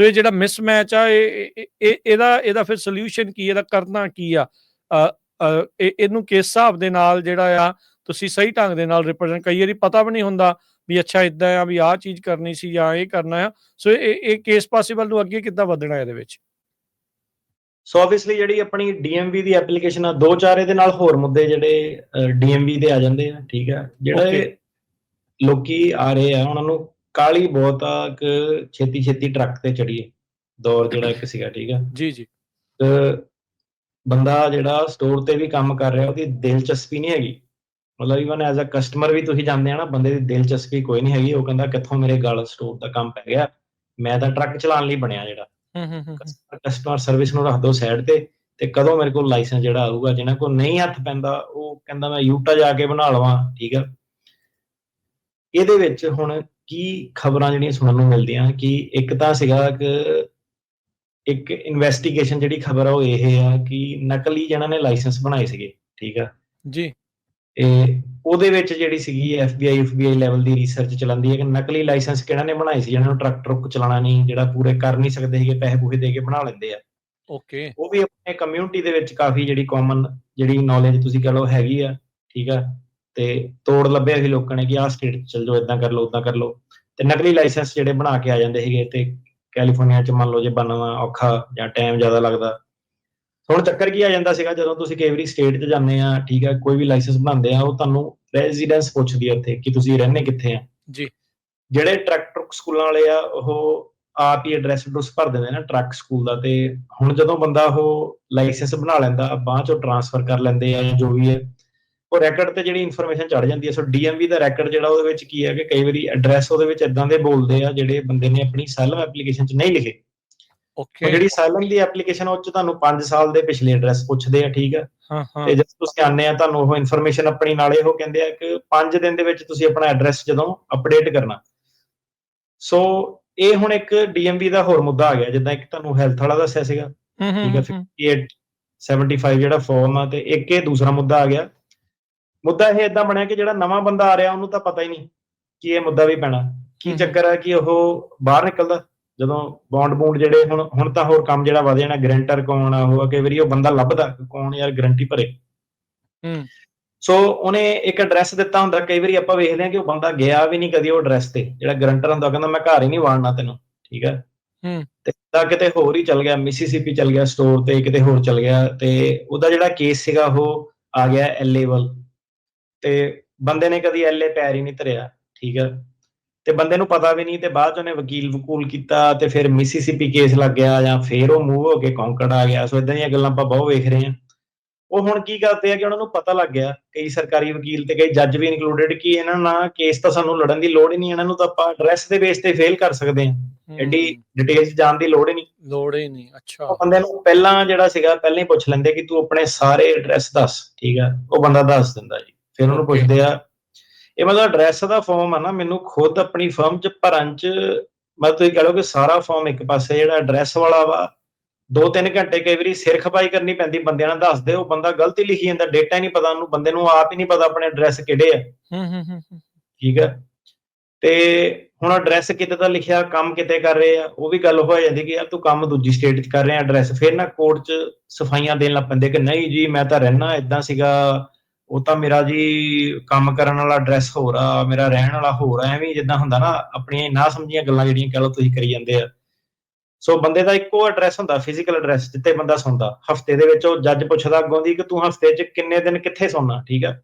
ਸੋ ਇਹ ਜਿਹੜਾ ਮਿਸਮੈਚ ਆ ਇਹ ਇਹ- ਇਹ ਇਹਦਾ ਇਹਦਾ ਫਿਰ ਸੋਲੂਸ਼ਨ ਕੀ ਇਹਦਾ ਕਰਨਾ ਕੀ ਆ? ਇਹਨੂੰ ਕਿਸ ਹਿਸਾਬ ਦੇ ਨਾਲ ਜਿਹੜਾ ਆ ਤੁਸੀਂ ਸਹੀ ਢੰਗ ਦੇ ਨਾਲ ਰਿਪਰੈਜ਼ੈਂਟ ਕਈ ਵਾਰੀ ਪਤਾ ਵੀ ਨਹੀਂ ਹੁੰਦਾ ਵੀ ਅੱਛਾ ਇਦਾਂ ਆ ਵੀ ਆਹ ਚੀਜ਼ ਕਰਨੀ ਸੀ ਜਾਂ ਇਹ ਕਰਨਾ ਆ। ਸੋ ਇਹ ਇਹ ਕੇਸ ਪੋਸੀਬਲ ਨੂੰ ਅੱਗੇ ਕਿੱਦਾਂ ਵਧਣਾ ਇਹਦੇ ਵਿੱਚ? ਸੋ ਆਬਵੀਅਸਲੀ ਜਿਹੜੀ ਆਪਣੀ DMV ਦੀ ਐਪਲੀਕੇਸ਼ਨ ਆ ਦੋ ਚਾਰ ਇਹਦੇ ਨਾਲ ਹੋਰ ਮੁੱਦੇ ਜਿਹੜੇ DMV ਦੇ ਆ ਜਾਂਦੇ ਆ ਠੀਕ ਆ? ਜਿਹੜੇ. ਲੋਕੀ ਆ ਰਹੇ ਆ ਉਹਨਾਂ ਨੂੰ ਕਾਲੀ ਬਹੁਤ ਆ ਕਿ ਛੇਤੀ ਛੇਤੀ ਟਰੱਕ ਤੇ ਚੜੀਏ ਦੌਰ ਜਿਹੜਾ ਇੱਕ ਸੀਗਾ ਠੀਕ ਆ? ਜੀ ਜੀ। ਤੇ ਬੰਦਾ ਜਿਹੜਾ ਸਟੋਰ ਤੇ ਵੀ ਕੰਮ ਕਰ ਰਿਹਾ ਉਹਦੀ ਦਿਲਚਸਪੀ ਨਹੀਂ ਹੈਗੀ। ਮਤਲਬ ਇਵਨ ਐਜ਼ ਅ ਕਸਟਮਰ ਵੀ ਤੁਸੀਂ ਜਾਣਦੇ ਆ ਨਾ ਬੰਦੇ ਦੀ ਦਿਲਚਸਪੀ ਕੋਈ ਨਹੀਂ ਹੈਗੀ। ਉਹ ਕਹਿੰਦਾ ਕਿੱਥੋਂ ਮੇਰੇ ਗਲ ਸਟੋਰ ਦਾ ਕੰਮ ਪੈ ਗਿਆ? ਮੈਂ ਤਾਂ ਟਰੱਕ ਚਲਾਉਣ ਲਈ ਬਣਿਆ ਜਿਹੜਾ। ਹੂੰ ਹੂੰ ਹੂੰ ਕਸਟਮਰ ਸਰਵਿਸ ਨੂੰ ਰੱਖ ਦੋ ਸਾਈਡ ਤੇ ਤੇ ਕਦੋਂ ਮੇਰੇ ਕੋਲ ਲਾਇਸੈਂਸ ਜਿਹੜਾ ਆਊਗਾ ਜਿਹਨਾਂ ਕੋਲ ਨਹੀਂ ਹੱਥ ਪੈਂਦਾ ਉਹ ਕਹਿੰਦਾ ਮੈਂ ਯੂਟਾ ਜਾ ਕੇ ਬਣਾ ਲਵਾਂ। ਠੀਕ ਆ? ਇਹਦੇ ਵਿੱਚ ਹੁਣ ਕੀ ਖਬਰਾਂ ਜਿਹੜੀਆਂ ਸੁਣਨ ਨੂੰ ਮਿਲਦੀਆਂ? ਕਿ ਇੱਕ ਤਾਂ ਸੀਗਾ ਕਿ ਇੱਕ ਇਨਵੈਸਟੀਗੇਸ਼ਨ ਜਿਹੜੀ ਖਬਰ ਆ ਉਹ ਇਹ ਆ ਕਿ ਨਕਲੀ ਜਿਹਨਾਂ ਨੇ ਲਾਇਸੈਂਸ ਬਣਾਏ ਸੀਗੇ ਠੀਕ ਆ? ਜੀ। ਇਹ ਉਹਦੇ ਵਿੱਚ ਜਿਹੜੀ ਸੀਗੀ FBI FBI ਲੈਵਲ ਦੀ ਰਿਸਰਚ ਚੱਲਦੀ ਹੈ ਕਿ ਨਕਲੀ ਲਾਇਸੈਂਸ ਕਿਹਨਾਂ ਨੇ ਬਣਾਏ ਸੀ ਜਿਹਨਾਂ ਨੂੰ ਟਰੱਕ ਟਰੁੱਕ ਚਲਾਉਣਾ ਨਹੀਂ ਜਿਹੜਾ ਪੂਰੇ ਕਰ ਨਹੀਂ ਸਕਦੇ ਸੀਗੇ ਪੈਸੇ ਪੂਸੇ ਦੇ ਕੇ ਬਣਾ ਲੈਂਦੇ ਆ। ਓਕੇ। ਉਹ ਵੀ ਆਪਣੇ ਕਮਿਊਨਿਟੀ ਦੇ ਵਿੱਚ ਕਾਫੀ ਜਿਹੜੀ ਕਾਮਨ ਜਿਹੜੀ ਨੌਲੇਜ ਤੁਸੀਂ ਕਹ ਲਓ ਹੈਗੀ ਆ ਠੀਕ ਆ? ਤੇ ਤੋੜ ਲੱਭਿਆ ਸੀ ਲੋਕਾਂ ਨੇ ਕਿ ਆਹ ਸਟੇਟ ਚ ਚਲ ਜਾਓ ਇਦਾਂ ਕਰ ਲਓ ਉਦਾਂ ਕਰ ਲਓ। ਤੇ ਨਕਲੀ ਲਾਇਸੈਂਸ ਜਿਹੜੇ ਬਣਾ ਕੇ ਆ ਜਾਂਦੇ ਸੀਗੇ ਤੇ ਕੈਲੀਫੋਰਨੀਆ ਚ ਮੰਨ ਲਓ ਜੇ ਬਣਨਾ ਔਖਾ ਜਾਂ ਟਾਈਮ ਜ਼ਿਆਦਾ ਲੱਗਦਾ। ਹੁਣ ਚੱਕਰ ਕੀ ਆ ਜਾਂਦਾ ਸੀਗਾ ਜਦੋਂ ਤੁਸੀਂ ਕਈ ਵਾਰੀ ਸਟੇਟ 'ਚ ਜਾਂਦੇ ਆ ਠੀਕ ਆ ਕੋਈ ਵੀ ਲਾਇਸੈਂਸ ਬਣਾਉਂਦੇ ਆ ਉਹ ਤੁਹਾਨੂੰ ਰੈਜ਼ੀਡੈਂਸ ਪੁੱਛਦੀ ਆ ਉੱਥੇ ਕਿ ਤੁਸੀਂ ਰਹਿੰਦੇ ਕਿੱਥੇ ਆ। ਜੀ। ਜਿਹੜੇ ਟਰੱਕ ਟਰੁੱਕ ਸਕੂਲਾਂ ਵਾਲੇ ਆ ਉਹ ਆਪ ਹੀ ਐਡਰੈਸ ਐਡਰੈਸ ਭਰ ਦਿੰਦੇ ਨੇ ਟਰੱਕ ਸਕੂਲ ਦਾ ਤੇ ਹੁਣ ਜਦੋਂ ਬੰਦਾ ਉਹ ਲਾਇਸੈਂਸ ਬਣਾ ਲੈਂਦਾ ਬਾਅਦ ਚੋਂ ਟਰਾਂਸਫਰ ਕਰ ਲੈਂਦੇ ਆ ਜਾਂ ਜੋ ਵੀ ਹੈ ਉਹ ਰੈਕਡ ਤੇ ਜਿਹੜੀ ਇਨਫੋਰਮੇਸ਼ਨ ਚੜ ਜਾਂਦੀ ਹੈ। ਸੋ ਡੀਐਮਵੀ ਦਾ ਰੈਕਡ ਜਿਹੜਾ ਉਹਦੇ ਵਿੱਚ ਕੀ ਹੈ ਕਿ ਕਈ ਵਾਰੀ ਐਡਰੈਸ ਉਹਦੇ ਵਿੱਚ ਇਦਾਂ ਦੇ ਬੋਲਦੇ ਆ ਜਿਹੜੇ ਬੰਦੇ ਨੇ ਆਪਣੀ ਸੈਲਫ ਐਪਲੀਕੇਸ਼ਨ 'ਚ ਨਹੀਂ ਲਿਖੇ। ਓਕੇ ਜਿਹੜੀ ਸਾਇਲੈਂਟ ਦੀ ਐਪਲੀਕੇਸ਼ਨ ਉਹ 'ਚ ਤੁਹਾਨੂੰ 5 ਸਾਲ ਦੇ ਪਿਛਲੇ ਐਡਰੈਸ ਪੁੱਛਦੇ ਆ ਠੀਕ ਆ? ਹਾਂ ਹਾਂ। ਤੇ ਜਦੋਂ ਤੁਸੀਂ ਆਨੇ ਆ ਤੁਹਾਨੂੰ ਉਹ ਇਨਫੋਰਮੇਸ਼ਨ ਆਪਣੀ ਨਾਲੇ ਉਹ ਕਹਿੰਦੇ ਆ ਕਿ 5 ਦਿਨ ਦੇ ਵਿੱਚ ਤੁਸੀਂ ਆਪਣਾ ਐਡਰੈਸ ਜਦੋਂ ਅਪਡੇਟ ਕਰਨਾ। ਸੋ ਇਹ ਹੁਣ ਇੱਕ ਡੀਐਮਵੀ ਦਾ ਹੋਰ ਮੁੱਦਾ ਆ ਗਿਆ ਜਿੱਦਾਂ ਇੱਕ ਤੁਹਾਨੂੰ ਹੈਲਥ ਵਾਲਾ ਦੱਸਿਆ ਸੀਗਾ। ਠੀਕ ਹੂੰ 58 75 ਜਿਹੜਾ ਫਾਰਮ ਆ ਤੇ ਇੱਕ ਇਹ ਦੂਸਰਾ ਮੁੱਦਾ ਆ ਗਿਆ। ਮੁੱਦਾ ਇਹ ਇਦਾਂ ਬਣਿਆ ਕਿ ਜਿਹੜਾ ਨਵਾਂ ਬੰਦਾ ਆ ਰਿਹਾ ਉਹਨੂੰ ਤਾਂ ਪਤਾ ਹੀ ਨਹੀਂ ਕਿ ਇਹ ਮੁੱਦਾ ਵੀ ਪੈਣਾ। ਕੀ। ਚੱਕਰ ਹੈ ਕਿ ਉਹ ਬਾਹਰ ਨਿਕਲਦਾ? ਜਦੋਂ ਬੌਂਡ ਬੂੰਡ ਜਿਹੜੇ ਹੁਣ ਹੁਣ ਤਾਂ ਹੋਰ ਕੰਮ ਜਿਹੜਾ ਵਧ ਜਾਣਾ ਗਰੰਟਰ ਕੌਣ ਆ ਉਹ ਕਈ ਵਾਰੀ ਉਹ ਬੰਦਾ ਲੱਭਦਾ ਕੌਣ ਯਾਰ ਗਰੰਟੀ ਭਰੇ। ਹੂੰ। ਸੋ ਉਹਨੇ ਇੱਕ ਐਡਰੈਸ ਦਿੱਤਾ ਹੁੰਦਾ ਕਈ ਵਾਰੀ ਆਪਾਂ ਵੇਖਦੇ ਹਾਂ ਕਿ ਉਹ ਬੰਦਾ ਗਿਆ ਵੀ ਨਹੀਂ ਕਦੀ ਉਹ ਐਡਰੈਸ ਤੇ। ਜਿਹੜਾ ਗਰੰਟਰ ਹੁੰਦਾ ਕਹਿੰਦਾ ਮੈਂ ਘਰ ਹੀ ਨਹੀਂ ਵਾੜਨਾ ਤੈਨੂੰ। ਠੀਕ ਹੈ? ਹੂੰ। ਤੇ ਤਾਂ ਕਿਤੇ ਹੋਰ ਹੀ ਚੱਲ ਗਿਆ ਮਿਸੀਸੀਪੀ ਚੱਲ ਗਿਆ ਸਟੋਰ ਤੇ ਕਿਤੇ ਹੋਰ ਚੱਲ ਗਿਆ ਤੇ ਉਹਦਾ ਜਿਹੜਾ ਕੇਸ ਸੀਗਾ ਉਹ ਆ ਗਿਆ ਐਲਏ ਵੱਲ। ਤੇ ਬੰਦੇ ਨੇ ਕਦੀ ਐਲਏ ਪੈਰ ਹੀ ਨਹੀਂ ਧਰਿਆ ਠੀਕ ਹੈ। ਤੇ ਬੰਦੇ ਨੂੰ ਪਤਾ ਵੀ ਨਹੀਂ ਤੇ ਬਾਅਦ ਚ ਉਹਨੇ ਵਕੀਲ ਵਕੂਲ ਕੀਤਾ ਤੇ ਫਿਰ ਮਿਸੀਸੀਪੀ ਕੇਸ ਲੱਗ ਗਿਆ ਜਾਂ ਫਿਰ ਉਹ ਮੂਵ ਹੋ ਕੇ ਕੌਂਕੜ ਆ ਗਿਆ। ਸੋ ਇਦਾਂ ਦੀਆਂ ਗੱਲਾਂ ਆਪਾਂ ਬਹੁਤ ਵੇਖ ਰਹੇ ਹਾਂ। ਉਹ ਹੁਣ ਕੀ ਕਰਦੇ ਆ ਕਿ ਉਹਨਾਂ ਨੂੰ ਪਤਾ ਲੱਗ ਗਿਆ ਕਈ ਸਰਕਾਰੀ ਵਕੀਲ ਤੇ ਕਈ ਜੱਜ ਵੀ ਇਨਕਲੂਡਡ ਕਿ ਇਹਨਾਂ ਨਾਲ ਕੇਸ ਤਾਂ ਸਾਨੂੰ ਲੜਨ ਦੀ ਲੋੜ ਹੀ ਨਹੀਂ ਇਹਨਾਂ ਨੂੰ ਤਾਂ ਆਪਾਂ ਐਡਰੈਸ ਦੇ ਬੇਸ ਤੇ ਫੇਲ ਕਰ ਸਕਦੇ ਹਾਂ। ਐਡੀ ਡਿਟੇਲਸ ਜਾਣ ਦੀ ਲੋੜ ਹੀ ਨਹੀਂ। ਲੋੜ ਹੀ ਨਹੀਂ ਅੱਛਾ। ਉਹ ਬੰਦੇ ਨੂੰ ਪਹਿਲਾਂ ਜਿਹੜਾ ਸੀਗਾ ਪਹਿਲਾਂ ਹੀ ਪੁੱਛ ਲੈਂਦੇ ਕਿ ਤੂੰ ਆਪਣੇ ਸਾਰੇ ਐਡਰੈਸ ਦੱਸ ਠੀਕ ਆ ਉਹ ਬੰਦਾ ਦੱਸ ਦਿੰਦਾ ਜੀ। ਫਿਰ ਉਹਨੂੰ. ਪੁੱਛਦੇ ਆ ਇਹ ਮਤਲਬ ਐਡਰੈਸ ਦਾ ਫਾਰਮ ਆ ਨਾ ਮੈਨੂੰ ਖੁਦ ਆਪਣੀ ਫਰਮ ਚ ਭਰਨ ਚ ਮੈਂ ਤੁਸੀਂ ਕਹ ਲਓ ਕਿ ਸਾਰਾ ਫਾਰਮ ਇੱਕ ਪਾਸੇ ਜਿਹੜਾ ਐਡਰੈਸ ਵਾਲਾ ਵਾ ਦੋ ਤਿੰਨ ਘੰਟੇ ਕਈ ਵਾਰੀ ਸਿਰ ਖਪਾਈ ਕਰਨੀ ਪੈਂਦੀ ਬੰਦਿਆਂ ਨਾਲ ਦੱਸਦੇ ਉਹ ਬੰਦਾ ਗਲਤ ਲਿਖੀ ਜਾਂਦਾ ਡੇਟਾ ਹੀ ਨਹੀਂ ਪਤਾ ਉਹਨੂੰ ਬੰਦੇ ਨੂੰ ਆਪ ਹੀ ਨਹੀਂ ਪਤਾ ਆਪਣੇ ਐਡਰੈਸ ਕਿਹੜੇ ਆ ਹੂੰ ਹੂੰ ਹੂੰ। ਠੀਕ ਹੈ ਤੇ ਹੁਣ ਐਡਰੈਸ ਕਿਤੇ ਦਾ ਲਿਖਿਆ ਕੰਮ ਕਿਤੇ ਕਰ ਰਹੇ ਆ ਉਹ ਵੀ ਗੱਲ ਹੋ ਜਾਂਦੀ ਕਿ ਯਾਰ ਤੂੰ ਕੰਮ ਦੂਜੀ ਸਟੇਟ 'ਚ ਕਰ ਰਿਹਾ ਐਡਰੈਸ ਫਿਰ ਨਾ ਕੋਰਟ 'ਚ ਸਫਾਈਆਂ ਦੇਣ ਲੱਗ ਪੈਂਦੇ ਕਿ ਨਹੀਂ ਜੀ ਮੈਂ ਤਾਂ ਰਹਿਣਾ ਇਦਾਂ ਸੀਗਾ ਉਹ ਤਾਂ ਮੇਰਾ ਜੀ ਕੰਮ ਕਰਨ ਵਾਲਾ ਐਡਰੈਸ ਹੋਰ ਆ, ਮੇਰਾ ਰਹਿਣ ਵਾਲਾ ਹੋਰ ਆ, ਐਵੇਂ ਜਿੱਦਾਂ ਹੁੰਦਾ ਨਾ, ਆਪਣੀਆਂ ਨਾ ਸਮਝੀਆਂ ਗੱਲਾਂ ਜਿਹੜੀਆਂ ਕਹ ਲਓ ਤੁਸੀਂ ਕਰੀ ਜਾਂਦੇ ਆ। ਸੋ ਬੰਦੇ ਦਾ ਇੱਕੋ ਐਡਰੈਸ ਹੁੰਦਾ ਫਿਜ਼ੀਕਲ ਐਡਰੈਸ ਜਿੱਥੇ ਬੰਦਾ ਸੌਂਦਾ। ਹਫ਼ਤੇ ਦੇ ਵਿੱਚ ਉਹ ਜੱਜ ਪੁੱਛਦਾ ਅੱਗੋਂ ਦੀ ਕਿ ਤੂੰ ਹਫ਼ਤੇ 'ਚ ਕਿੰਨੇ ਦਿਨ ਕਿੱਥੇ ਸੌਣਾ ਠੀਕ ਆ?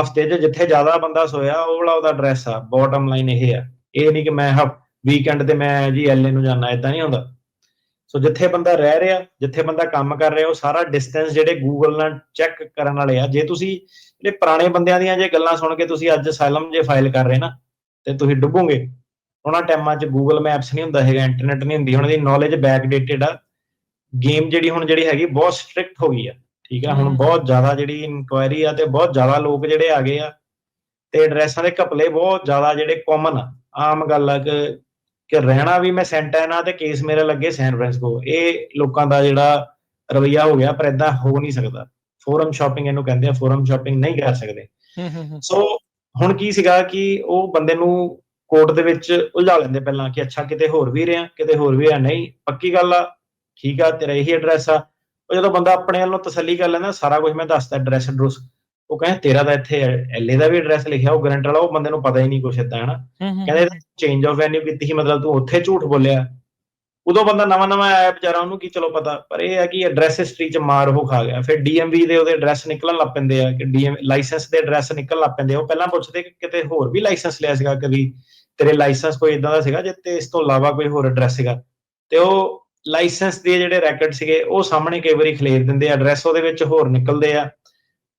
ਹਫ਼ਤੇ 'ਚ ਜਿੱਥੇ ਜ਼ਿਆਦਾ ਬੰਦਾ ਸੋਇਆ, ਉਹ ਵਾਲਾ ਉਹਦਾ ਐਡਰੈਸ ਆ ਬਾਟਮ ਲਾਈਨ ਇਹ ਆ। ਇਹ ਨਹੀਂ ਕਿ ਮੈਂ ਵੀਕਐਂਡ ਤੇ ਮੈਂ ਜੀ ਐਲਏ ਨੂੰ ਜਾਣਾ ਇਦਾਂ ਨਹੀਂ ਹੁੰਦਾ। ਸੋ ਜਿੱਥੇ ਬੰਦਾ ਰਹਿ ਰਿਹਾ ਜਿੱਥੇ ਬੰਦਾ ਕੰਮ ਕਰ ਰਿਹਾ ਉਹ ਸਾਰਾ ਡਿਸਟੈਂਸ ਜਿਹੜੇ ਗੂਗਲ ਨਾਲ ਚੈੱਕ ਕਰਨ ਵਾਲੇ ਆ। ਜੇ ਤੁਸੀਂ ਜਿਹੜੇ ਪੁਰਾਣੇ ਬੰਦਿਆਂ ਦੀਆਂ ਜੇ ਗੱਲਾਂ ਸੁਣ ਕੇ ਤੁਸੀਂ ਅੱਜ ਅਸਾਈਲਮ ਜੇ ਫਾਈਲ ਕਰ ਰਹੇ ਨਾ ਤੇ ਤੁਸੀਂ ਡੁੱਬੋਗੇ। ਉਹਨਾਂ ਟਾਈਮਾਂ 'ਚ ਗੂਗਲ ਮੈਪਸ ਨਹੀਂ ਹੁੰਦਾ ਹੈਗਾ ਇੰਟਰਨੈਟ ਨਹੀਂ ਹੁੰਦੀ। ਉਹਨਾਂ ਦੀ ਨੌਲੇਜ ਬੈਕ ਡੇਟਡ ਆ। ਗੇਮ ਜਿਹੜੀ ਹੁਣ ਜਿਹੜੀ ਹੈਗੀ ਬਹੁਤ ਸਟ੍ਰਿਕਟ ਹੋ ਗਈ ਆ। ਠੀਕ ਆ? ਹੁਣ। ਬਹੁਤ ਜ਼ਿਆਦਾ ਜਿਹੜੀ ਇਨਕੁਆਇਰੀ ਆ ਤੇ ਬਹੁਤ ਜ਼ਿਆਦਾ ਲੋਕ ਜਿਹੜੇ ਆ ਗਏ ਆ। ਤੇ ਐਡਰੈਸਾਂ ਦੇ ਘਪਲੇ ਬਹੁਤ ਜ਼ਿਆਦਾ ਜਿਹੜੇ ਕਾਮਨ ਆ। ਆਮ ਗੱਲ ਆ ਕਿ ਕਿ ਰਹਿਣਾ ਵੀ ਮੈਂ ਸੈਂਟਾਨਾ ਤੇ ਕੇਸ ਮੇਰੇ ਲੱਗੇ ਸੈਨ ਫ੍ਰਾਂਸਿਸਕੋ। ਇਹ ਲੋਕਾਂ ਦਾ ਜਿਹੜਾ ਰਵਈਆ ਹੋ ਗਿਆ ਪਰ ਇਦਾਂ ਹੋ ਨਹੀਂ ਸਕਦਾ। ਫੋਰਮ ਸ਼ਾਪਿੰਗ ਇਹਨੂੰ ਕਹਿੰਦੇ ਆ ਫੋਰਮ ਸ਼ਾਪਿੰਗ ਨਹੀਂ ਕਰ ਸਕਦੇ। ਹੂੰ ਹੂੰ ਹੂੰ। ਸੋ ਹੁਣ ਕੀ ਸੀਗਾ ਕਿ ਉਹ ਬੰਦੇ ਨੂੰ ਕੋਰਟ ਦੇ ਵਿੱਚ ਉਲਝਾ ਲੈਂਦੇ ਪਹਿਲਾਂ ਕਿ ਅੱਛਾ ਕਿਤੇ ਹੋਰ ਵੀ ਰਿਹਾ ਕਿਤੇ ਹੋਰ ਵੀ ਆ ਨਹੀਂ ਪੱਕੀ ਗੱਲ ਆ ਠੀਕ ਆ ਤੇਰਾ ਇਹੀ ਐਡਰੈਸ ਆ। ਉਹ ਜਦੋਂ ਬੰਦਾ ਆਪਣੇ ਵੱਲੋਂ ਤਸੱਲੀ ਕਰ ਲੈਂਦਾ ਸਾਰਾ ਕੁਝ ਮੈਂ ਦੱਸਦਾ ਐਡਰੈਸ ਐਡਰੈਸ ਉਹ ਕਹਿੰਦਾ ਤੇਰਾ ਤਾਂ ਇੱਥੇ ਐਲਏ ਦਾ ਵੀ ਐਡਰੈਸ ਲਿਖਿਆ ਉਹ ਗਰੰਟਰ ਵਾਲਾ ਉਹ ਬੰਦੇ ਨੂੰ ਪਤਾ ਹੀ ਨਹੀਂ ਕੁਛ ਏਦਾਂ ਹਨਾ? ਕਹਿੰਦੇ ਚੇਂਜ ਆਫ ਵੈਨਿਊ ਕੀਤੀ ਸੀ ਮਤਲਬ ਤੂੰ ਉੱਥੇ ਝੂਠ ਬੋਲਿਆ। ਉਦੋਂ ਬੰਦਾ ਨਵਾਂ ਨਵਾਂ ਆਇਆ ਵਿਚਾਰਾ ਉਹਨੂੰ ਕੀ ਚਲੋ ਪਤਾ ਪਰ ਇਹ ਹੈ ਕਿ ਐਡਰੈਸ ਹਿਸਟਰੀ ਚ ਮਾਰ ਉਹ ਖਾ ਗਿਆ। ਫਿਰ ਡੀਐਮਵੀ ਦੇ ਉਹਦੇ ਐਡਰੈਸ ਨਿਕਲਣ ਲੱਗ ਪੈਂਦੇ ਆ ਕਿ ਡੀਐਮ ਲਾਇਸੈਂਸ ਦੇ ਐਡਰੈਸ ਨਿਕਲਣ ਲੱਗ ਪੈਂਦੇ ਉਹ ਪਹਿਲਾਂ ਪੁੱਛਦੇ ਕਿ ਕਿਤੇ ਹੋਰ ਵੀ ਲਾਇਸੈਂਸ ਲਿਆ ਸੀਗਾ ਕਦੀ? ਤੇਰੇ ਲਾਇਸੈਂਸ ਕੋਈ ਇਦਾਂ ਦਾ ਸੀਗਾ ਜਿੱਤੇ ਇਸ ਤੋਂ ਇਲਾਵਾ ਕੋਈ ਹੋਰ ਐਡਰੈਸ ਸੀਗਾ? ਤੇ ਉਹ ਲਾਇਸੈਂਸ ਦੇ ਜਿਹੜੇ ਰੈਕੋਰਡ ਸੀਗੇ ਉਹ ਸਾਹਮਣੇ ਕਈ ਵਾਰੀ ਖਲੇਰ ਦਿੰਦੇ ਆ ਐਡਰੈਸ ਉਹਦੇ ਵਿੱਚ ਹੋਰ ਨਿਕਲਦੇ ਆ।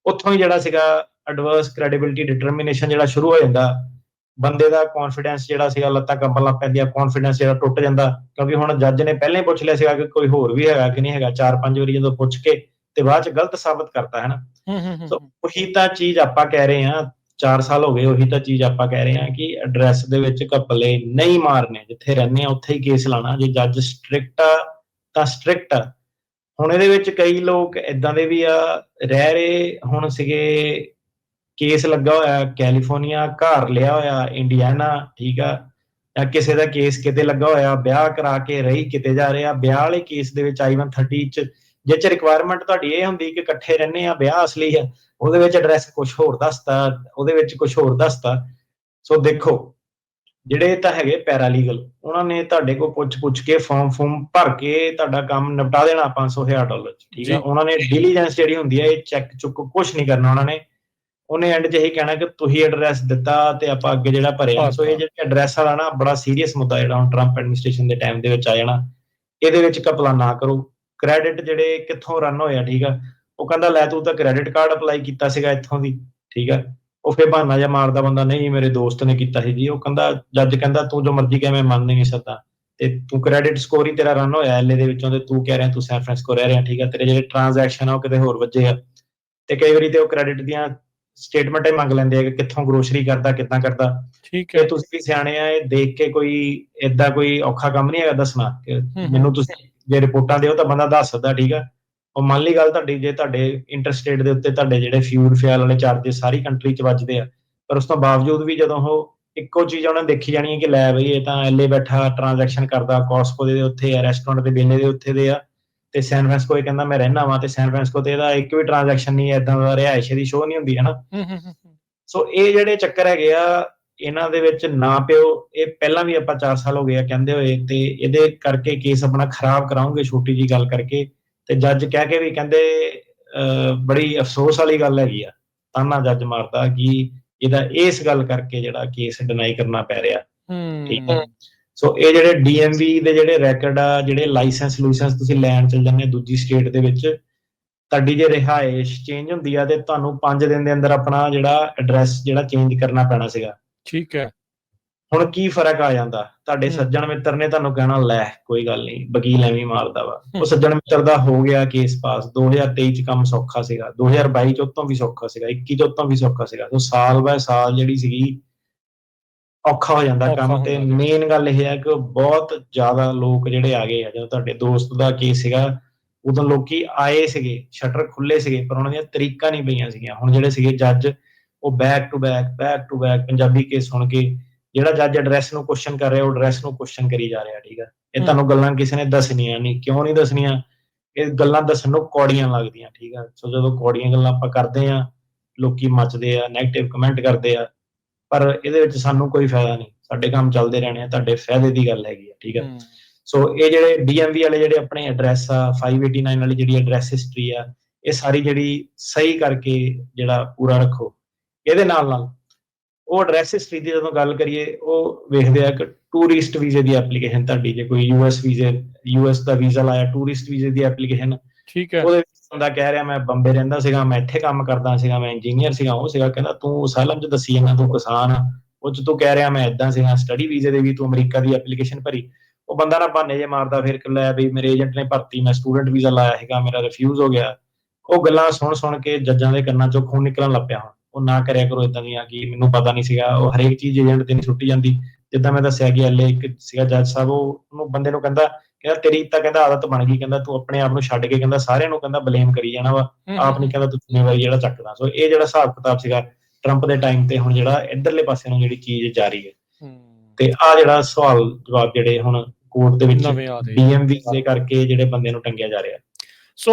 ਉੱਥੋਂ ਹੀ ਜਿਹੜਾ ਸੀਗਾ ਐਡਵਰਸ ਕ੍ਰੈਡੀਬਿਲਿਟੀ ਡਿਟਰਮੀਨੇਸ਼ਨ ਜਿਹੜਾ ਸ਼ੁਰੂ ਹੋ ਜਾਂਦਾ ਬੰਦੇ ਦਾ ਕੌਨਫੀਡੈਂਸ ਜਿਹੜਾ ਸੀਗਾ ਲੱਤਾਂ ਕੰਬਣ ਲੱਗ ਪੈਂਦੀਆਂ ਕੌਨਫੀਡੈਂਸ ਜਿਹੜਾ ਟੁੱਟ ਜਾਂਦਾ ਕਿਉਂਕਿ ਹੁਣ ਜੱਜ ਨੇ ਪਹਿਲਾਂ ਹੀ ਪੁੱਛ ਲਿਆ ਸੀਗਾ ਕਿ ਕੋਈ ਹੋਰ ਵੀ ਹੈਗਾ ਕਿ ਨਹੀਂ ਹੈਗਾ ਚਾਰ ਪੰਜ ਵਾਰੀ ਜਦੋਂ ਪੁੱਛ ਕੇ ਤੇ ਬਾਅਦ ਚ ਗਲਤ ਸਾਬਤ ਕਰਤਾ ਹੈ ਨਾ ਸੋ ਉਹੀ ਤਾਂ ਚੀਜ਼ ਆਪਾਂ ਕਹਿ ਰਹੇ ਹਾਂ 4 ਸਾਲ ਹੋ ਗਏ ਉਹੀ ਤਾਂ ਚੀਜ਼ ਆਪਾਂ ਕਹਿ ਰਹੇ ਹਾਂ ਕਿ ਐਡਰੈਸ ਦੇ ਵਿੱਚ ਘਪਲੇ ਨਹੀਂ ਮਾਰਨੇ ਜਿੱਥੇ ਰਹਿੰਦੇ ਆ ਉੱਥੇ ਹੀ ਕੇਸ ਲਾਣਾ ਜੇ ਜੱਜ ਸਟ੍ਰਿਕਟ ਆ ਤਾਂ ਸਟ੍ਰਿਕਟ ਆ। ਹੁਣ ਇਹਦੇ ਵਿੱਚ ਕਈ ਲੋਕ ਇਦਾਂ ਦੇ ਵੀ ਆ, ਰਹਿ ਰਹੇ ਹੁਣ ਸੀਗੇ, ਕੇਸ ਲੱਗਾ ਹੋਇਆ, ਕੈਲੀਫੋਰਨੀਆ ਘਰ ਲਿਆ ਹੋਇਆ, ਇੰਡੀਆਨਾ, ਠੀਕ ਆ, ਜਾਂ ਕਿਸੇ ਦਾ ਕੇਸ ਕਿਤੇ ਲੱਗਾ ਹੋਇਆ, ਵਿਆਹ ਕਰਾ ਕੇ ਰਹੀ ਕਿਤੇ ਜਾ ਰਿਹਾ, ਵਿਆਹ ਵਾਲੇ ਕੇਸ ਦੇ ਵਿੱਚ I-130 ਚ, ਜਿਹ ਚ ਰਿਕੁਆਇਰਮੈਂਟ ਤੁਹਾਡੀ ਇਹ ਹੁੰਦੀ ਕਿ ਇਕੱਠੇ ਰਹਿੰਦੇ ਆ, ਵਿਆਹ ਅਸਲੀ ਆ, ਉਹਦੇ ਵਿੱਚ ਐਡਰੈਸ ਕੁਝ ਹੋਰ ਦੱਸਦਾ ਉਹਦੇ ਵਿੱਚ ਕੁਝ ਹੋਰ ਦੱਸਦਾ ਸੋ ਦੇਖੋ ਜਿਹੜੇ ਤਾਂ ਹੈਗੇ ਪੈਰਾਲੀਗਲ ਉਹਨਾਂ ਨੇ ਤੁਹਾਡੇ ਕੋਲ ਪੁੱਛ ਪੁੱਛ ਕੇ ਫਾਰਮ ਫੂਮ ਭਰ ਕੇ ਤੁਹਾਡਾ ਕੰਮ ਨਿਪਟਾ ਦੇਣਾ 500000 ਡਾਲਰ ਚ ਠੀਕ। ਹੈ ਉਹਨਾਂ ਨੇ ਡਿਲੀਜੈਂਸ ਜਿਹੜੀ ਹੁੰਦੀ ਹੈ ਇਹ ਚੈੱਕ ਚੁੱਕ ਕੁਝ ਨਹੀਂ ਕਰਨਾ ਉਹਨਾਂ ਨੇ। ਉਹਨੇ ਐਂਡ 'ਚ ਇਹੀ ਕਹਿਣਾ ਕਿ ਤੁਸੀਂ ਐਡਰੈਸ ਦਿੱਤਾ ਤੇ ਆਪਾਂ ਅੱਗੇ ਜਿਹੜਾ ਭਰਿਆ ਸੋ ਇਹ ਜਿਹੜਾ ਐਡਰੈਸ ਵਾਲਾ ਨਾ ਬੜਾ ਸੀਰੀਅਸ ਮੁੱਦਾ ਜਿਹੜਾ ਹੁਣ ਟਰੰਪ ਐਡਮਿਨਿਸਟ੍ਰੇਸ਼ਨ ਦੇ ਟਾਈਮ ਦੇ ਵਿੱਚ ਆ ਜਾਣਾ। ਇਹਦੇ ਵਿੱਚ ਕਪਲਾ ਨਾ ਕਰੋ। ਕ੍ਰੈਡਿਟ ਜਿਹੜੇ ਕਿੱਥੋਂ ਰਨ ਹੋਇਆ ਠੀਕ ਆ? ਉਹ ਕਹਿੰਦਾ ਲੈ ਤੂੰ ਤਾਂ ਕ੍ਰੈਡਿਟ ਕਾਰਡ ਅਪਲਾਈ ਕੀਤਾ ਸੀਗਾ ਇੱਥੋਂ ਦੀ ਠੀਕ ਆ? ਉਹ ਫੇਰ ਬਹਾਨਾ ਜਿਹਾ ਮਾਰਦਾ ਬੰਦਾ ਨਹੀਂ ਮੇਰੇ ਦੋਸਤ ਨੇ ਕੀਤਾ ਸੀ ਜੀ। ਉਹ ਕਹਿੰਦਾ ਜੱਜ ਕਹਿੰਦਾ ਤੂੰ ਜੋ ਮਰਜ਼ੀ ਕਹਿ ਮੈਂ ਮੰਨ ਨਹੀਂ ਸਕਦਾ। ਤੇ ਤੂੰ ਕ੍ਰੈਡਿਟ ਸਕੋਰ ਹੀ ਤੇਰਾ ਰਨ ਹੋਇਆ ਐਲਏ ਦੇ ਵਿੱਚੋਂ ਤੇ ਤੂੰ ਕਹਿ ਰਿਹਾ ਤੂੰ ਸੈਨ ਫਰਾਂਸਿਸਕੋ ਰਹਿ ਰਿਹਾ ਠੀਕ ਆ? ਤੇਰੇ ਜਿਹੜੇ ਟ੍ਰਾਂਜੈਕਸ਼ਨ ਆ ਉਹ ਕਿਤੇ ਹੋਰ ਵੱਜੇ ਆ। ਤੇ ਕਈ ਵਾਰੀ ਤੇ ਉਹ ਕ੍ਰੈਡਿਟ ਦੀਆਂ ਸਟੇਟਮੈਂਟਾਂ ਹੀ ਮੰਗ ਲੈਂਦੇ ਆ ਕਿ ਕਿੱਥੋਂ ਗਰੋਸਰੀ ਕਰਦਾ ਕਿੱਦਾਂ ਕਰਦਾ। ਠੀਕ ਹੈ। ਤੁਸੀਂ ਵੀ ਸਿਆਣੇ ਆ ਇਹ ਦੇਖ ਕੇ ਕੋਈ ਏਦਾਂ ਕੋਈ ਔਖਾ ਕੰਮ ਨਹੀਂ ਹੈਗਾ ਦੱਸਣਾ। ਕਿ ਮੈਨੂੰ ਤੁਸੀਂ ਜੇ ਰਿਪੋਰਟਾਂ ਦਿਓ ਤਾਂ ਬੰਦਾ ਦੱਸ ਸਕਦਾ ਠੀਕ ਆ? ਉਹ ਮੰਨ ਲਈ ਗੱਲ ਤੁਹਾਡੀ ਜੇ ਤੁਹਾਡੇ ਇੰਟਰਸਟੇਟ ਦੇ ਉੱਤੇ ਤੁਹਾਡੇ ਜਿਹੜੇ ਫਿਊਲ ਫਿਆਲ ਵਾਲੇ ਚਾਰजेस ਸਾਰੀ ਕੰਟਰੀ 'ਚ ਵੱਜਦੇ ਆ ਪਰ ਉਸ ਤੋਂ ਬਾਵਜੂਦ ਵੀ ਜਦੋਂ ਉਹ ਇੱਕੋ ਚੀਜ਼ ਉਹਨਾਂ ਨੇ ਦੇਖੀ ਜਾਣੀ ਹੈ ਕਿ ਲੈ ਬਈ ਇਹ ਤਾਂ ਐਲੇ ਬੈਠਾ ਟ੍ਰਾਂਜੈਕਸ਼ਨ ਕਰਦਾ ਕਾਸਕੋ ਦੇ ਉੱਥੇ ਆ ਰੈਸਟੋਰੈਂਟ ਦੇ ਬੇਲੇ ਦੇ ਉੱਥੇ ਦੇ ਆ ਤੇ ਸੈਨ ਫਰਾਂਸਿਸਕੋ ਇਹ ਕਹਿੰਦਾ ਮੈਂ ਰਹਿਣਾ ਵਾਂ ਤੇ ਸੈਨ ਫਰਾਂਸਿਸਕੋ ਤੇ ਇਹਦਾ ਇੱਕ ਵੀ ਟ੍ਰਾਂਜੈਕਸ਼ਨ ਨਹੀਂ ਇਦਾਂ ਦਾ ਰਿਹਾਇਸ਼ ਦੀ ਸ਼ੋਅ ਨਹੀਂ ਹੁੰਦੀ ਹੈ ਨਾ? ਸੋ ਇਹ ਜਿਹੜੇ ਚੱਕਰ ਹੈਗੇ ਆ ਇਹਨਾਂ ਦੇ ਵਿੱਚ ਨਾ ਪਿਓ ਇਹ ਪਹਿਲਾਂ ਵੀ ਆਪਾਂ 4 ਸਾਲ ਹੋ ਗਏ ਆ ਕਹਿੰਦੇ ਹੋਏ ਤੇ ਇਹਦੇ ਕਰਕੇ ਕੇਸ ਆਪਣਾ ਖਰਾਬ ਕਰਾਉਂਗੇ ਛੋਟੀ ਜੀ ਗੱਲ ਕਰਕੇ। ਤੇ ਜੱਜ ਕਹਿ ਕੇ ਵੀ ਕਹਿੰਦੇ ਬੜੀ ਅਫਸੋਸ ਵਾਲੀ ਗੱਲ ਹੈਗੀ ਆ ਤਾਨਾ ਜੱਜ ਮਾਰਦਾ ਕਿ ਇਹਦਾ ਇਸ ਗੱਲ ਕਰਕੇ ਜਿਹੜਾ ਕੇਸ ਡਿਨਾਈ ਕਰਨਾ ਪੈ ਰਿਹਾ। ਠੀਕ ਹੈ। ਸੋ ਇਹ ਜਿਹੜੇ ਡੀਐਮਵੀ ਦੇ ਜਿਹੜੇ ਰੈਕੋਰਡ ਆ ਜਿਹੜੇ ਲਾਇਸੈਂਸ ਲੂਸੈਂਸ ਤੁਸੀਂ ਲੈਣ ਚਲ ਜਾਂਦੇ ਦੂਜੀ ਸਟੇਟ ਦੇ ਵਿੱਚ ਤੁਹਾਡੀ ਜੇ ਰਿਹਾਇਸ਼ ਚੇਂਜ ਹੁੰਦੀ ਆ ਤੇ ਤੁਹਾਨੂੰ 5 ਦਿਨ ਦੇ ਅੰਦਰ ਆਪਣਾ ਜਿਹੜਾ ਐਡਰੈਸ ਜਿਹੜਾ ਚੇਂਜ ਕਰਨਾ ਪੈਣਾ ਸੀਗਾ। ਠੀਕ ਹੈ। ਹੁਣ ਕੀ ਫ਼ਰਕ ਆ ਜਾਂਦਾ ਤੁਹਾਡੇ। ਸੱਜਣ ਮਿੱਤਰ ਨੇ ਤੁਹਾਨੂੰ ਕਹਿਣਾ ਲੈ ਕੋਈ ਗੱਲ ਨਹੀਂ ਵਕੀਲ ਐਵੇਂ ਮਾਰਦਾ ਵਾ। ਉਹ ਸੱਜਣ ਮਿੱਤਰ ਦਾ ਹੋ ਗਿਆ ਕੇਸ ਪਾਸ 2023 ਚ ਕੰਮ ਸੌਖਾ ਸੀਗਾ 2022 ਚ ਉਤੋਂ ਵੀ ਸੌਖਾ ਸੀਗਾ 21 ਚ ਉਤੋਂ ਵੀ ਸੌਖਾ ਸੀਗਾ ਸੋ ਸਾਲ ਬਾਏ ਸਾਲ ਜਿਹੜੀ ਸੀਗੀ ਔਖਾ ਹੋ ਜਾਂਦਾ ਕੰਮ ਤੇ। ਮੇਨ ਗੱਲ ਇਹ ਹੈ ਕਿ ਬਹੁਤ ਜ਼ਿਆਦਾ ਲੋਕ ਜਿਹੜੇ ਆ ਗਏ ਆ ਜਦੋਂ ਤੁਹਾਡੇ ਦੋਸਤ ਦਾ ਕੇਸ ਸੀਗਾ ਉਦੋਂ ਲੋਕੀ ਆਏ ਸੀਗੇ ਸ਼ਟਰ ਖੁੱਲੇ ਸੀਗੇ ਪਰ ਉਹਨਾਂ ਦੀਆਂ ਤਰੀਕਾਂ ਨਹੀਂ ਪਈਆਂ ਸੀਗੀਆਂ ਹੁਣ ਜਿਹੜੇ ਸੀਗੇ ਜੱਜ ਉਹ back to back back to back Punjabi case ਸੁਣ ਕੇ ਜਿਹੜਾ ਜੱਜ ਐਡਰੈਸ ਨੂੰ ਕੁਐਸਚਨ ਕਰ ਰਿਹਾ ਉਹ ਐਡਰੈਸ ਨੂੰ ਕੁਐਸਚਨ ਕਰੀ ਜਾ ਰਿਹਾ ਠੀਕ ਹੈ ਇਹ। ਤੁਹਾਨੂੰ ਗੱਲਾਂ ਕਿਸੇ ਨੇ ਦੱਸਣੀਆਂ ਨਹੀਂ ਕਿਉਂ ਨਹੀਂ ਦੱਸਣੀਆਂ? ਇਹ ਗੱਲਾਂ ਦੱਸਣ ਨੂੰ ਕੌੜੀਆਂ ਲੱਗਦੀਆਂ ਠੀਕ ਹੈ ਸੋ ਜਦੋਂ ਕੌੜੀਆਂ ਗੱਲਾਂ ਆਪਾਂ ਕਰਦੇ ਆ ਲੋਕੀ ਮੱਚਦੇ ਆ 네ਗੇਟਿਵ ਕਮੈਂਟ ਕਰਦੇ ਆ ਪਰ ਇਹਦੇ ਵਿੱਚ ਸਾਨੂੰ ਕੋਈ ਫਾਇਦਾ ਨਹੀਂ। ਸਾਡੇ ਕੰਮ ਚੱਲਦੇ ਰਹਿਣੇ ਆ ਤੁਹਾਡੇ ਫਾਇਦੇ ਦੀ ਗੱਲ ਹੈਗੀ ਆ ਠੀਕ ਹੈ ਸੋ ਇਹ ਜਿਹੜੇ ਡੀਐਮਵੀ ਵਾਲੇ ਜਿਹੜੇ ਆਪਣੇ ਐਡਰੈਸ ਆ 589 ਵਾਲੀ ਜਿਹੜੀ ਐਡਰੈਸ ਹਿਸਟਰੀ ਆ ਇਹ ਸਾਰੀ ਜਿਹੜੀ ਸਹੀ ਕਰਕੇ ਜਿਹੜਾ ਪੂਰਾ ਰੱਖੋ। ਇਹਦੇ ਨਾਲ ਨਾਲ ਉਹ ਐਡਰੈਸ ਹਿਸਟਰੀ ਦੀ ਜਦੋਂ ਗੱਲ ਕਰੀਏ ਉਹ ਵੇਖਦੇ ਆ ਕਿ ਟੂਰਿਸਟ ਵੀਜ਼ੇ ਦੀ ਐਪਲੀਕੇਸ਼ਨ ਤੁਹਾਡੀ ਜੇ ਕੋਈ ਯੂਐਸ ਵੀਜ਼ੇ ਯੂਐਸ ਦਾ ਵੀਜ਼ਾ ਲਾਇਆ ਟੂਰਿਸਟ ਵੀਜ਼ੇ ਦੀ ਐਪਲੀਕੇਸ਼ਨ ਠੀਕ ਹੈ। ਉਹਦੇ ਬੰਦਾ ਕਹਿ ਰਿਹਾ ਮੈਂ ਬੰਬੇ ਰਹਿੰਦਾ ਸੀਗਾ ਮੈਂ ਇੱਥੇ ਕੰਮ ਕਰਦਾ ਸੀਗਾ ਮੈਂ ਇੰਜੀਨੀਅਰ ਸੀਗਾ ਉਹ ਸੀਗਾ ਕਹਿੰਦਾ ਤੂੰ ਅਸਾਲਮ ਚ ਦੱਸੀ ਜਾਂਦਾ ਤੂੰ ਕਿਸਾਨ ਆ। ਉਹ ਚ ਤੂੰ ਕਹਿ ਰਿਹਾ ਮੈਂ ਇਦਾਂ ਸੀਗਾ ਸਟੱਡੀ ਵੀਜ਼ੇ ਦੇ ਵੀ ਤੂੰ ਅਮਰੀਕਾ ਦੀ ਐਪਲੀਕੇਸ਼ਨ ਭਰੀ। ਉਹ ਬੰਦਾ ਨਾ ਬਹਾਨੇ ਜੇ ਮਾਰਦਾ ਫਿਰ ਕਿ ਲੈ ਵੀ ਮੇਰੇ ਏਜੰਟ ਨੇ ਭਰਤੀ ਮੈਂ ਸਟੂਡੈਂਟ ਵੀਜ਼ਾ ਲਾਇਆ ਹੈਗਾ ਮੇਰਾ ਰਿਫਿਊਜ਼ ਹੋ ਗਿਆ। ਉਹ ਗੱਲਾਂ ਸੁਣ ਸੁਣ ਕੇ ਜੱਜਾਂ ਦੇ ਕੰਨਾਂ ਚੋਂ ਖੂਨ ਨਿਕਲਣ ਲੱਗ ਪਿਆ ਹੁਣ। ਉਹ ਨਾ ਕਰਿਆ ਕਰੋ ਇਦਾਂ ਦੀਆਂ ਕਿ ਮੈਨੂੰ ਪਤਾ ਨਹੀਂ ਸੀਗਾ ਉਹ ਹਰੇਕ ਚੀਜ਼ ਏਜੰਟ ਤੇ ਨਹੀਂ ਛੁੱਟੀ ਜਾਂਦੀ। ਜਿੱਦਾਂ ਮੈਂ ਦੱਸਿਆ ਕਿ ਐਲਏ ਇੱਕ ਸੀਗਾ ਜੱਜ ਸਾਹਿਬ ਉਹ ਉਹਨੂੰ ਬੰਦੇ ਨੂੰ ਕਹਿੰਦਾ ਕਹਿੰਦਾ ਤੇਰੀ ਤਾਂ ਕਹਿੰਦਾ ਆਦਤ ਬਣ ਗਈ ਕਹਿੰਦਾ ਤੂੰ ਆਪਣੇ ਆਪ ਨੂੰ ਛੱਡ ਕੇ ਕਹਿੰਦਾ ਸਾਰਿਆਂ ਨੂੰ ਕਹਿੰਦਾ ਬਲੇਮ ਕਰੀ ਜਾਣਾ ਵਾ। ਆਪ ਨਹੀਂ ਕਹਿੰਦਾ ਤੂੰ ਜ਼ਿੰਮੇਵਾਰੀ ਜਿਹੜਾ ਚੱਕਦਾ। ਸੋ ਇਹ ਜਿਹੜਾ ਹਿਸਾਬ ਕਿਤਾਬ ਸੀਗਾ ਟਰੰਪ ਦੇ ਟਾਈਮ ਤੇ ਹੁਣ ਜਿਹੜਾ ਇਧਰਲੇ ਪਾਸੇ ਨੂੰ ਜਿਹੜੀ ਚੀਜ਼ ਜਾਰੀ ਹੈ। ਤੇ ਆ ਜਿਹੜਾ ਸਵਾਲ ਜਵਾਬ ਜਿਹੜੇ ਹੁਣ ਕੋਰਟ ਦੇ ਵਿੱਚ। ਡੀਐਮਵੀ ਦੇ ਕਰਕੇ ਜਿਹੜੇ ਬੰਦੇ ਨੂੰ ਟੰਗਿਆ ਜਾ ਰਿਹਾ। ਸੋ